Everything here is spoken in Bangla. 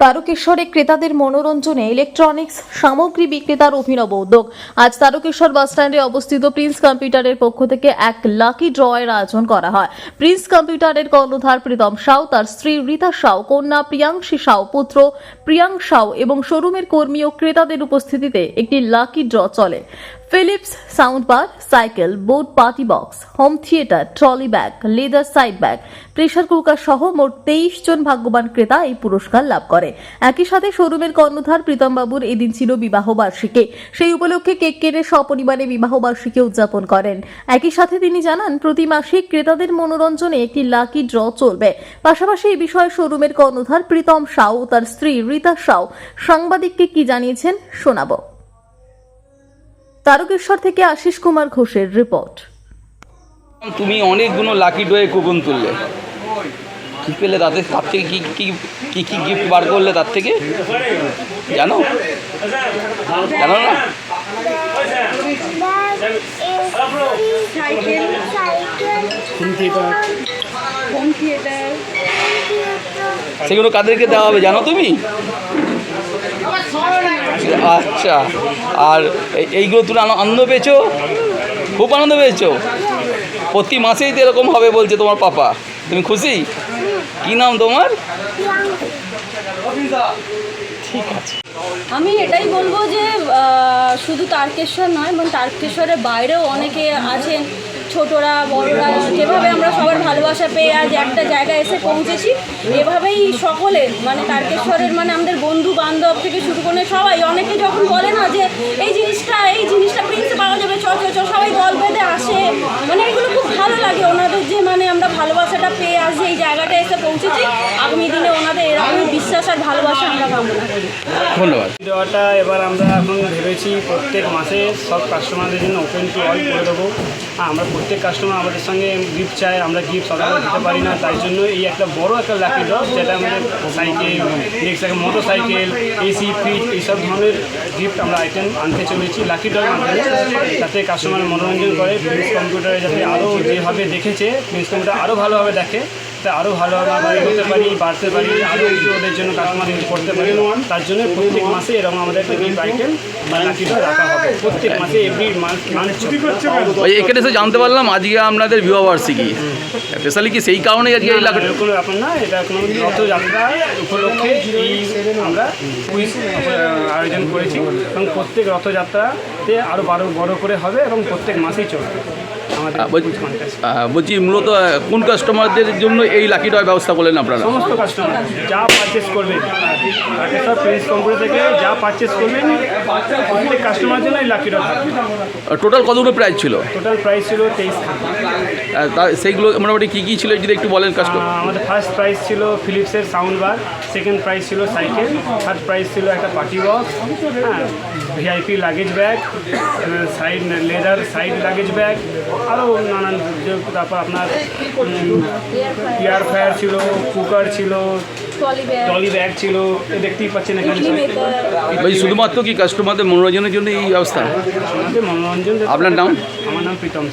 তারকেশ্বরে ক্রেতাদের মনোরঞ্জনে ইলেকট্রনিক্স সামগ্রী বিক্রেতার অভিনব উদ্যোগ। আজ তারকেশ্বর বাসস্ট্যান্ডে অবস্থিত প্রিন্স কম্পিউটারের পক্ষ থেকে এক লাকি ড্রয়ের আয়োজন করা হয়। প্রিন্স কম্পিউটারের কর্ণধার প্রীতম সাউ, তার স্ত্রী রীতা সাউ, কন্যা প্রিয়াংশী সাউ, পুত্র প্রিয়াং সাউ এবং শোরুমের কর্মী ও ক্রেতাদের উপস্থিতিতে একটি লাকি ড্র চলে। Philips sound bar cycle boat party box home theatre trolley bag leather side bag pressure cooker সহ মোট তেইশ জন ভাগ্যবান ক্রেতা এই পুরস্কার লাভ করে। একই সাথে শোরুমের কর্ণধার প্রীতম বাবুর এদিন ছিল বিবাহ বার্ষিকী সেই উপলক্ষে কেক কেটে সপরিবারে বিবাহ বার্ষিকী উদযাপন করেন। একই সাথে তিনি জানান, প্রতি মাসে ক্রেতাদের মনোরঞ্জনে একটি লাকি ড্র চলবে। পাশাপাশি এই বিষয়ে শোরুমের কর্ণধার প্রীতম সাউ তার স্ত্রী রীতা সাউ সাংবাদিককে কি জানিয়েছেন শোনাবো। তারকেশ্বর থেকে আশিস কুমার ঘোষের রিপোর্ট। তুমি অনেকগুলো লাকি ডয়ে কুপন তুললে। কি পেলে তাদের তার থেকে কি কি কি কি গিফট বার করলে তার থেকে? জানো? জানো না? সেগুলো কাদেরকে দেওয়া হবে জানো তুমি? আচ্ছা আর এইগুলো তুমি আন- আনন্দ পেয়েছ? খুব আনন্দ পেয়েছ? প্রতি মাসেই তো এরকম হবে বলছে তোমার পাপা। তুমি খুশি? কি নাম তোমার? ঠিক আছে আমি এটাই বলব যে শুধু তারকেশ্বর নয় মানে তারকেশ্বরের বাইরেও অনেকে আছেন, ছোটরা, বড়রা, যেভাবে আমরা সবার ভালোবাসা পেয়ে আজ একটা জায়গায় এসে পৌঁছেছি, এভাবেই সকলে মানে তারকেশ্বরের মানে আমাদের বন্ধু বান্ধব থেকে শুরু করে সবাই, অনেকে যখন বলে না যে, এই জিনিসটা প্রিন্সে পাওয়া যাবে চ চ চ সবাই দল বেঁধে আসে মানে এগুলো খুব ভালো লাগে ওনাদের যে মানে আমরা ভালোবাসাটা পেয়ে আজ এই জায়গাটা এসে পৌঁছেছি। আগামী দিনে ওনাদের এরকমই বিশ্বাস আর ভালোবাসা আমরা কামনা করি। ধন্যবাদ। দেওয়াটা এবার আমরা এখন ভেবেছি প্রত্যেক মাসে সব কাস্টমারদের জন্য ওপেন টু অল করে দেবো। আমরা প্রত্যেক কাস্টমার আমাদের সঙ্গে গিফট চায় আমরা গিফট সবাই দিতে পারি না তাই জন্য এই একটা বড় একটা লাকি ড্র যেটা আমাদের সাইকেল নেক্সট একটা মোটর সাইকেল এসি ফ্রিজ এইসব ধরনের গিফট আমরা আইটেম আনতে চলেছি লাকি ড্রয়ের আনতে যাতে কাস্টমার মনোরঞ্জন করে প্রিন্স কম্পিউটারে যাতে আরও যেভাবে দেখেছে প্রিন্স কম্পিউটার আরও ভালোভাবে দেখে তা আরও ভালোভাবে আমরা এগোতে পারি বাড়তে পারি আরও কিছু ওদের জন্য কাস্টমার ইউজ করতে পারি। তার জন্য প্রত্যেক মাসে এরকম আমাদের একটা গিফট আইটেম বা লাকি রাখা হবে। প্রত্যেক মাসে এভরি মান্থ মান্থ ওই এখানে এসে জানতে পারলাম আজকে আপনাদের বিবাহবার্ষিকী স্পেশালি কি সেই কারণে আজকে এই লাকি এরকম ব্যাপার না এটা কোনো রথযাত্রা উপলক্ষে আমরা আয়োজন করেছি। এবং প্রত্যেক রথযাত্রাতে আরও বড় বড় করে হবে এবং প্রত্যেক মাসেই চলবে। বলছি- মূলত কোন কাস্টমারদের জন্য এই লাকি ডয় ব্যবস্থা করলেন আপনারা? সমস্ত কাস্টমার যা পারচেস করবেন রাকেশ্বর প্রিন্স কম্পিউটার থেকে যা পারচেস করবেন প্রত্যেক কাস্টমার জন্য এই লাকি ড্র টোটাল কতগুলো প্রাইস ছিল? টোটাল প্রাইস ছিল তেইশ সেইগুলো মোটামুটি কী কী ছিল যদি একটু বলেন কাস্টমার আমাদের ফার্স্ট প্রাইস ছিল ফিলিপসের সাউন্ড বার সেকেন্ড প্রাইস ছিল সাইকেল থার্ড প্রাইস ছিল একটা পার্টি বক্স হ্যাঁ VIP luggage bag side leather side luggage bag আরও নানান তারপর আপনার এয়ার ফায়ার ছিল কুকার ছিল ট্রলি ব্যাগ ছিল এ দেখতেই পাচ্ছেন এখানে ইডলি শুধুমাত্র কি কাস্টমারদের মনোরঞ্জনের জন্য এই ব্যবস্থা মনোরঞ্জন আপনার নাম? আমার নাম প্রীতম।